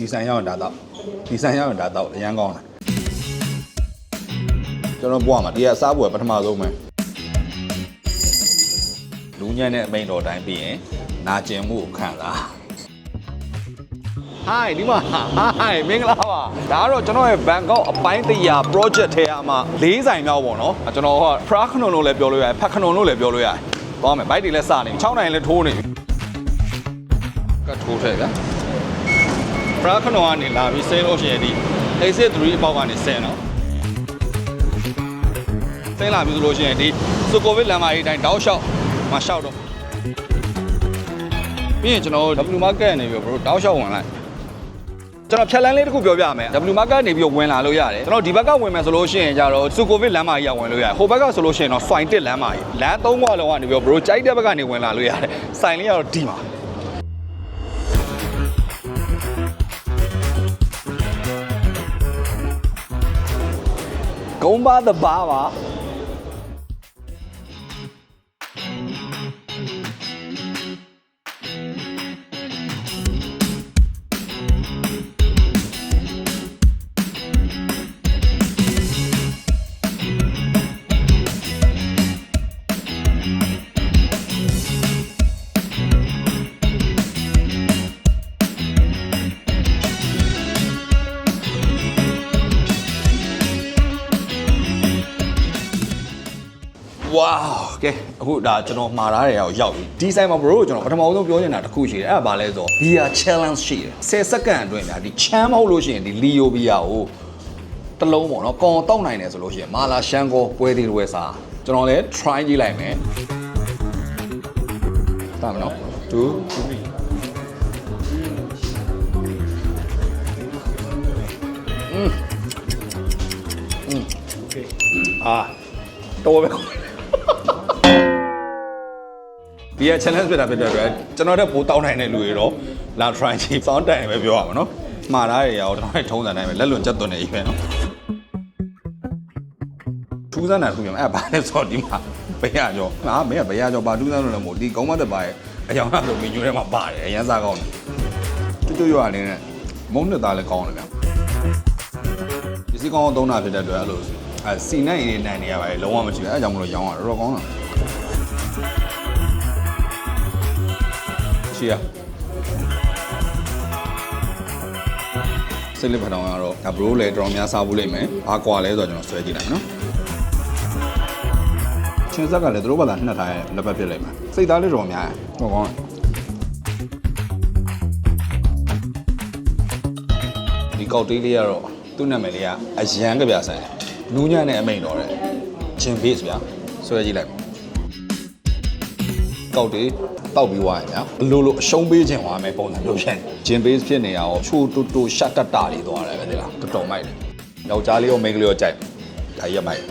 ဒီဆိုင်ရောက်ရင်ဒါတော့ဒီဆိုင်ရောက်ရင်ဒါတော့အရန်ကောင်းတယ်ကျွန်တော်ဘွားမှာဒီကအစားဘွားပထမဆုံးပဲလူညံ့တဲ့အမိန်တော်တိုင်းပြီးရင်နာကျင်မှုကိုခံစား Hi ဒီမှာ Hi မင်္ဂလာပါဒါကတော့ကျွန်တော်ရဲ့ Bangkok အပိုင်းတရာ project ထဲအမှာ၄ဆိုင်မြောက်ပေါ့နော်ကျွန်တော်က Pra Khnon လို့လည်းပြောလို့ရတယ်ဖက်ခနုံလို့လည်းပြောလို့ရတယ်သွားမယ်ဘိုက်တွေလည်းစနေ6နိုင်လည်းထိုးနေပြီကတ်ထိုးထည့်ဗျာ ပရာခနောကနေလာပြီးဆင်းလို့ရှိရင်ဒီ exit 3အပေါက်ကနေဆင်းတော့ဆင်းလာပြီဆိုလို့ရှိရင်ဒီစုကိုဗစ်လမ်းမကြီးအတိုင်းတောက်လျှောက်မလျှောက်တော့ပြီးရင်ကျွန်တော်တို့ W market နေပြီးတော့ bro တောက်လျှောက်ဝင်လိုက်ကျွန်တော်ဖြတ်လန်းလေးတစ်ခုပြောပြမယ် W market နေပြီးတော့ဝင်လာလို့ရတယ်ကျွန်တော်ဒီဘက်ကဝင်မယ်ဆိုလို့ရှိရင်ကြတော့စုကိုဗစ်လမ်းမကြီးကဝင်လို့ရတယ်ဟိုဘက်ကဆိုလို့ရှိရင်တော့ swine တစ်လမ်းမကြီးလမ်းသုံးဘက်လုံးကနေပြီးတော့ bro ကြိုက်တဲ့ဘက်ကနေဝင်လာလို့ရတယ်ဆိုင်လေးကတော့ဒီမှာ ကုန်းပါတပါ ပါဝါကဲအခုဒါကျွန်တော်မှားထားတယ်ရောက်ရောက်ပြီဒီဆိုင်မှာ bro ကျွန်တော်ပထမဆုံးပြောချင်တာတစ်ခုရှိတယ်အဲ့ဒါဘာလဲဆိုတော့ beer challenge ရှိတယ်10စက္ကန့်အတွင်းဒါဒီချမ်းမဟုတ်လို့ရှိရင်ဒီ Leo beer ကိုတစ်လုံးပေါ့နော်ကောင်တောက်နိုင်တယ်ဆိုလို့ရှိရင်မာလာရှန်ကိုပွဲသေးတွေစားကျွန်တော်လည်း try ကြည့်လိုက်မယ်တာမနော်2အာတော်ပဲ ဒီက challenge ဖြစ်တာဖြစ်တဲ့အတွက်ကျွန်တော်တို့ပိုတောင်းနိုင်တဲ့လူတွေတော့လာ try ကြည့် sound တိုင်ပဲပြောရမှာနော်မှားတာတွေရောကျွန်တော်တို့ထုံးစံတိုင်းပဲလက်လွန်ချက်သွင်းနေပြီပဲနော်ထူးဆန်းတာထူးရမယ်အဲ့ဒါဘာလဲဆိုတော့ဒီမှာဘယ်ရကြောဟာမင်းကဘယ်ရကြောဘာထူးဆန်းလို့လဲမို့ဒီကုန်းမတက်ပါရဲ့အယောင်လာဆိုမင်းညိုထဲမှာပါတယ်အရန်စားကောင်းတယ်ကျွတ်ကျွတ်ရွာနေတဲ့မုန်းနှစ်သားလည်းကောင်းတယ်ဗျပစ္စည်းကောင်းအောင်သုံးတာဖြစ်တဲ့အတွက်အဲ့လိုအဲစီနဲ့ရင်းနဲ့နေရပါတယ်လုံးဝမရှိဘူးအဲအကြောင်းမလို့ရောင်းရတော့တော်တော်ကောင်းတာ ချီရစိတ်လက်ဖက်တောင်ကတော့ဒါဘရိုးလည်းတော်တော်များစားဘူးလိမ့်မယ်ဘာကွာလဲဆိုတော့ကျွန်တော်ဆွဲကြည့်လိုက်နော်ချင်းဆက်ကလည်းသူတို့ဘာသာနှက်ထားရဲ့လက်ပတ်ဖြစ်လိမ့်မယ်စိတ်သားလေးတော်များတယ်တော်ကောင်းတယ်ဒီကောက်တေးလေးကတော့သူ့နာမည်လေးကအရန်ကြပြဆိုင်တယ်နူးညံ့တဲ့အမိန်တော်တယ်ဂျင်ဘေးစ်ဗျာဆွဲကြည့်လိုက် ကောက်တေးတောက်ပြီးွားရင်ဗျာဘလို့လို့အရှုံးပေးခြင်းွားမယ်ပုံစံမျိုးဖြစ်ဂျင်ဘေးစ်ဖြစ်နေရအောင်ချိုးတူတူရှတ်တတလေးသွားတယ်ပဲဒီလားတော်တော်မိုက်တယ်ယောက်ျားလေးရောမိန်းကလေးရောကြိုက်ဒါရက်မိုက်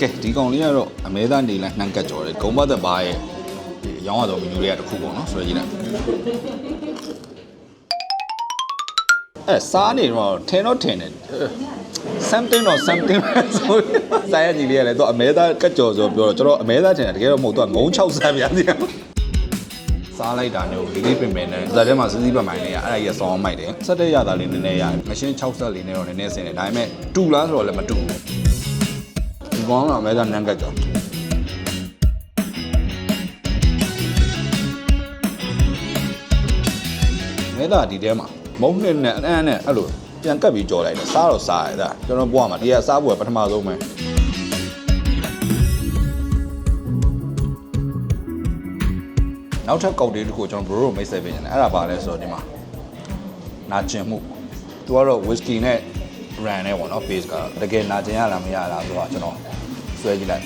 ကဲဒီကောင်လေးကတော့အမဲသားနေလိုက်နှံကတ်ကြော်တယ်ဂုံဘတ်သက်ပါရဲ့ဒီအရောင်းရတော့မီနူတွေကတစ်ခုပေါ့နော်ဆွဲကြည့်လိုက်အဲစားနေတော့ထင်တော့ထင်တယ် something တော့ something ဆိုစားရကြီးလေးရတယ်သူအမဲသားကက်ကြော်ဆိုပြောတော့ကျွန်တော်အမဲသားထင်တယ်တကယ်တော့မဟုတ်သူကငုံ6ဆန်းပြစီ စားလိုက်တာမျိုးဒီလေးပင်ပင်နဲ့ဇာတ်ထဲမှာစည်းစည်းပတ်မိုင်းလေးရအဲ့ဒါကြီးဆောင်းမိုက်တယ်စက်တဲ့ရတာလေးနည်းနည်းရတယ်မရှင်း6ဆက်လေးနဲ့တော့နည်းနည်းဆင်းတယ်ဒါပေမဲ့တူလားဆိုတော့လည်းမတူဘူးဒီကောင်ကအမဲသားနန်းကက်ကြော်မဲသားဒီထဲမှာမုံနဲ့နဲ့အန်းနဲ့အဲ့လိုပြန်ကပ်ပြီးကြော်လိုက်တယ်စားတော့စားရတာကျွန်တော်ဘွားမှာဒီကစားဖို့ပထမဆုံးပဲ နောက်ထပ်ကောက်တေးတစ်ခုကျွန်တော်ဘရိုတို့မိတ်ဆက်ပေးနေတယ်အဲ့ဒါပါလဲဆိုတော့ဒီမှာနာကျင်မှုသူကတော့ whisky နဲ့ ran နဲ့ပေါ့နော် base ကတကယ်နာကျင်ရလားမရလားဆိုတော့ကျွန်တော်ဆွဲကြည့်လိုက်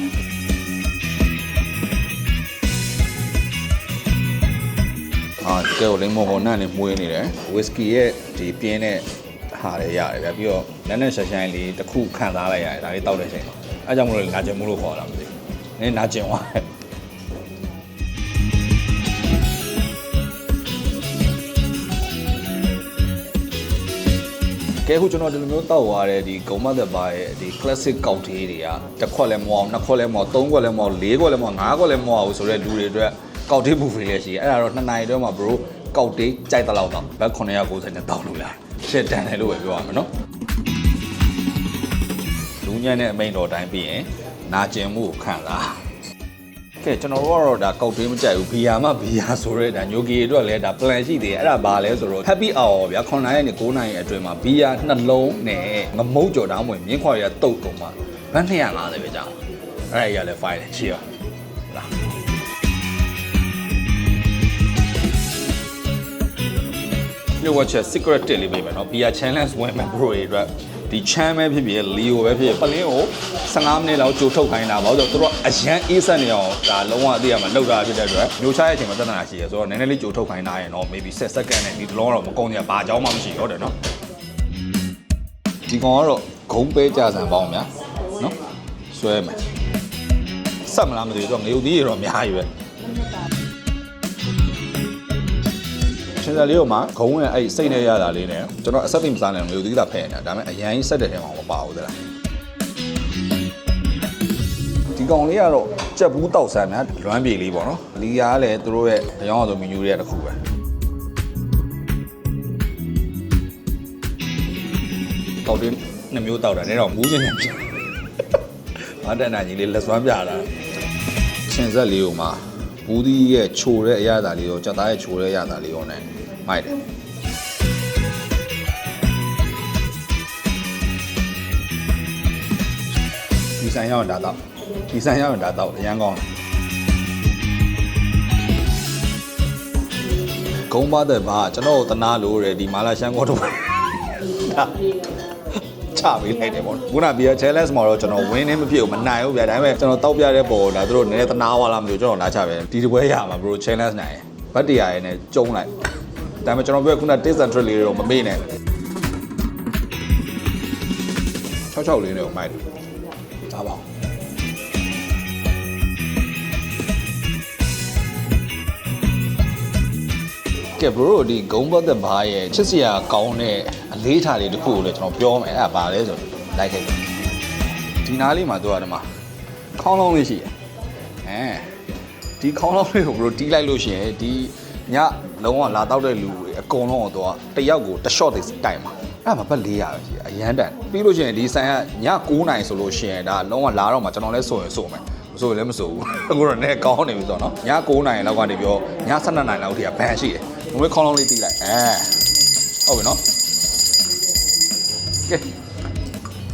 အာတကယ်ကိုလိမ္မော်ဟောနန့်နေမှုေးနေတယ်ဝစ်စကီရဲ့ဒီပြင်းတဲ့ဟာလည်းရတယ်ဗျပြီးတော့နက်နက်ရှာရှိုင်းလေးတစ်ခုခံစားလိုက်ရတယ်ဒါလေးတောက်တဲ့ချိန်မှာအဲကြောင့်မလို့နာကျင်မှုလို့ခေါ်တာမသိဘူးနည်းနာကျင်သွားတယ် ကဲခုကျွန်တော်ဒီလိုမျိုးတောက်သွားတဲ့ဒီဂုံမသက်ပါရဲ့ဒီ classic ကောက်တေးတွေကတစ်ခွက်လည်းမဟုတ်နှစ်ခွက်လည်းမဟုတ်သုံးခွက်လည်းမဟုတ်လေးခွက်လည်းမဟုတ်ငါးခွက်လည်းမဟုတ်ဘူးဆိုတဲ့လူတွေအတွက်ကောက်တေးဘူဖီလည်းရှိတယ်အဲ့ဒါတော့နှစ်နာရီအတွင်းမှာ bro ကောက်တေးကြိုက်တဲ့လောက်တော့ဘက်990နဲ့တောက်လို့ရတယ်ရှစ်တန်တယ်လို့ပဲပြောရမှာနော်လူညံ့တဲ့အမိန်တော်တိုင်းပြီးရင်နာကျင်မှုကိုခံစား ကဲကျွန်တော်တို့ကတော့ဒါကောက်တွင်းမကြိုက်ဘူးဘီယာမှဘီယာဆိုရဲဒါညိုကီအတွက်လည်းဒါ plan ရှိသေးတယ်အဲ့ဒါဘာလဲဆိုတော့ happy hour ဗျာ9နိုင်နဲ့9နိုင်ရဲ့အတွင်းမှာဘီယာနှလုံးနဲ့ငမုတ်ကြော်တောင်းဝင်မြင်းခွာရတုတ်ကုန်မှာဘန်း250ပဲကြောင်းအဲ့ဒါကြီးကလည်း file ချီရောလာညဝချက် secret tip လေးပေးမယ်နော် Bia challenge ဝင်မဲ့ bro တွေအတွက် ဒီ channel ပဲဖြစ်ဖြစ် Leo ပဲဖြစ်ဖြစ်ပလင်းကို15မိနစ်လောက်ကြိုထုတ်ခိုင်းတာပါဆိုတော့သူတို့ကအရန်အေးဆက်နေအောင်ဒါလုံးဝအသိရမှာလောက်တာဖြစ်တဲ့အတွက်မျိုးချရဲ့အချိန်မှာတက်တာရှိရဆိုတော့နည်းနည်းလေးကြိုထုတ်ခိုင်းတာရင်တော့ maybe 10 second နဲ့ဒီလုံးတော့မကုန်ကြဘာအကြောင်းမှမရှိတော့တယ်နော်ဒီကောင်ကတော့ဂုံးပဲကြဆန်ပေါင်းများနော်ဆွဲမယ်ဆက်မလားမသိဘူးတော့ငရုတ်သီးတွေတော့အများကြီးပဲ ချင်းစာလေးကိုမှဂုံးရဲ့အဲ့စိတ်နဲ့ရတာလေးနဲ့ကျွန်တော်အဆက်သိမစားနိုင်လို့ဒီကဖဲ့နေတာဒါပေမဲ့အရန်ကြီးဆက်တဲ့ထဲမှာမပါဘူးသလားဒီကောင်လေးကတော့ကြက်ဘူးတောက်ဆန်များလွမ်းပြေလေးပေါ့နော်လီယာကလည်းသူတို့ရဲ့အယောင်အဆိုမီနူတွေကတစ်ခုပဲတောက်တင်းနှစ်မျိုးတောက်တာနဲ့တော့မူးချင်းနေပြီမတန်တာကြီးလေးလက်စွမ်းပြတာချင်းဆက်လေးကိုမှ ဘူးဒီရဲ့ခြိုတဲ့အရသာလေးရောကြက်သားရဲ့ခြိုတဲ့အရသာလေးရော ਨੇ မိုက်တယ်ဒီဆိုင်ရောက်ရင်ဒါတော့ဒီဆိုင်ရောက်ရင်ဒါတော့အရန်ကောင်းတယ်ဂုံးပါတဲ့ဘာကျွန်တော်တို့တနာလို့တဲ့ဒီမာလာရှန်ကောတော့ဒါ ချပေးလိုက်တယ်ပေါ့ခုနပြီးတော့ challenge မှာတော့ကျွန်တော် win နေမဖြစ်ဘူးမနိုင်ဘူးဗျာဒါပေမဲ့ကျွန်တော်တောက်ပြတဲ့ပေါ်ဒါသူတို့နည်းနည်းတနာဝါလာမလို့ကျွန်တော်လာချပဲဒီတပွဲရမှာ bro challenge နိုင်ဘတ်တရားရယ်နဲ့ကျုံးလိုက်ဒါပေမဲ့ကျွန်တော်ပြောခုန taste and trick လေးတွေတော့မမေ့နဲ့66လေးနဲ့ကိုမိုက်တယ်ဒါပါ ကဲ bro ဒီဂုံးဘတ်တဲ့ဘာရဲ့ချစ်စရာကောင်းတဲ့အလေးထားလေးတစ်ခုကိုလည်းကျွန်တော်ပြောမယ်အဲ့ဒါဘာလဲဆိုတော့လိုက်ခဲ့ဒီနားလေးမှာသူကဒီမှာခေါင်းလုံးလေးရှိတယ်အဲဒီခေါင်းလုံးလေးကို bro တီးလိုက်လို့ရှိရင်ဒီညလုံးဝလာတော့တဲ့လူတွေအကုန်လုံးကိုသူကတစ်ယောက်ကိုတစ် shot တွေတိုင်မှာအဲ့ဒါမှပတ်400ပဲရှိတယ်အရန်တန်ပြီးလို့ရှိရင်ဒီဆိုင်ကည9နိုင်ဆိုလို့ရှိရင်ဒါလုံးဝလာတော့မှကျွန်တော်လည်းဆိုရင်ဆိုမယ်မဆိုရင်လည်းမဆိုဘူးအခုတော့နည်းကောင်းနေပြီဆိုတော့နော်ည9နိုင်လောက်ကနေပြောည12နိုင်လောက်ထိကဘန်ရှိတယ် ဘယ်ခေါင်းလုံးလေးတီးလိုက်အဲဟုတ်ပြီနော်ကဲ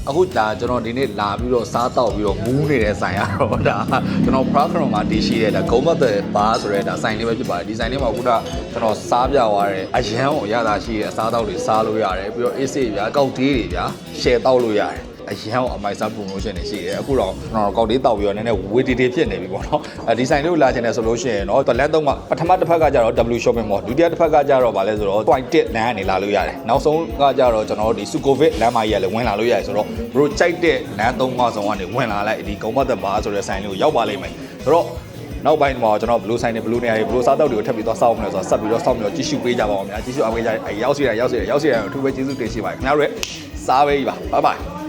အခုဒါကျွန်တော်ဒီနေ့လာပြီးတော့စားတောက်ပြီးတော့မူးနေတဲ့ဆိုင်ရတော့ဒါကျွန်တော် program မှာတည်ရှိတဲ့ဒါဂုံးမတ်တဲ့ဘာဆိုရဲဒါဆိုင်လေးပဲဖြစ်ပါတယ်ဒီဆိုင်လေးမှာအခုကကျွန်တော်စားပြသွားတယ်အရန်ကိုရတာရှိတဲ့အစားတောက်တွေစားလို့ရတယ်ပြီးတော့ AC ဗျာကောက်တေးတွေဗျာ share တောက်လို့ရတယ် အရန်ကိုအမိုက်စား promotion တွေရှိတယ်အခုတော့ကျွန်တော်ကောက်တေးတောက်ပြီးတော့နည်းနည်းဝေတီတီဖြစ်နေပြီပေါ့နော်အဲဒီဆိုင်လေးကိုလာချင်တယ်ဆိုလို့ရှိရင်တော့တလက်သုံးမှာပထမတစ်ဖက်ကကြတော့ W shopping mall ဒုတိယတစ်ဖက်ကကြတော့ဗာလဲဆိုတော့ point 1လမ်းကနေလာလို့ရတယ်နောက်ဆုံးကကြတော့ကျွန်တော်တို့ဒီ Sukovic လမ်းမကြီးကလည်းဝင်လာလို့ရတယ်ဆိုတော့ဘရိုကြိုက်တဲ့လမ်းသုံးပါးဆောင်ကနေဝင်လာလိုက်ဒီကုံမတ်သက်ဘာဆိုတဲ့ဆိုင်လေးကိုရောက်ပါလိမ့်မယ်ဆိုတော့နောက်ပိုင်းမှာကျွန်တော်ဘလူးဆိုင်နဲ့ဘလူးနေရာတွေဘလူးစားတောက်တွေကိုထပ်ပြီးတော့စောင့်မလဲဆိုတော့ဆက်ပြီးတော့စောင့်ပြီးတော့ကြည့်ရှုပေးကြပါအောင်များကြည့်ရှုအားပေးကြအဲရောက်စီရရောက်စီရရောက်စီရအထူးပဲကျေးဇူးတင်ရှိပါတယ်ခင်ဗျားတို့ရဲ့စားပဲကြီးပါဘိုင်ဘိုင်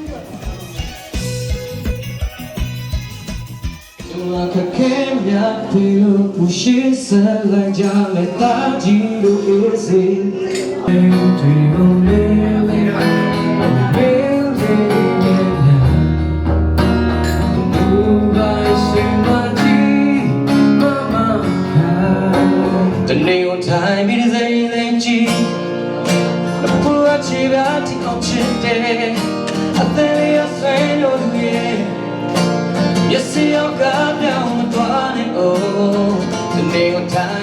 Tôi khắc kém nhạt thì lúc phù shi sẽ lại cha lại ta chỉ đủ biết gì Em thủy không lê lê Không biết lê lê Đủ bài xin mà chi mà mà hà Tình yêu thái biết dây lên chi Là bữa chỉ đã thì không chết đê À tên lý ở say lối nghe Yes, see, I'll go down the line. Oh, the name of time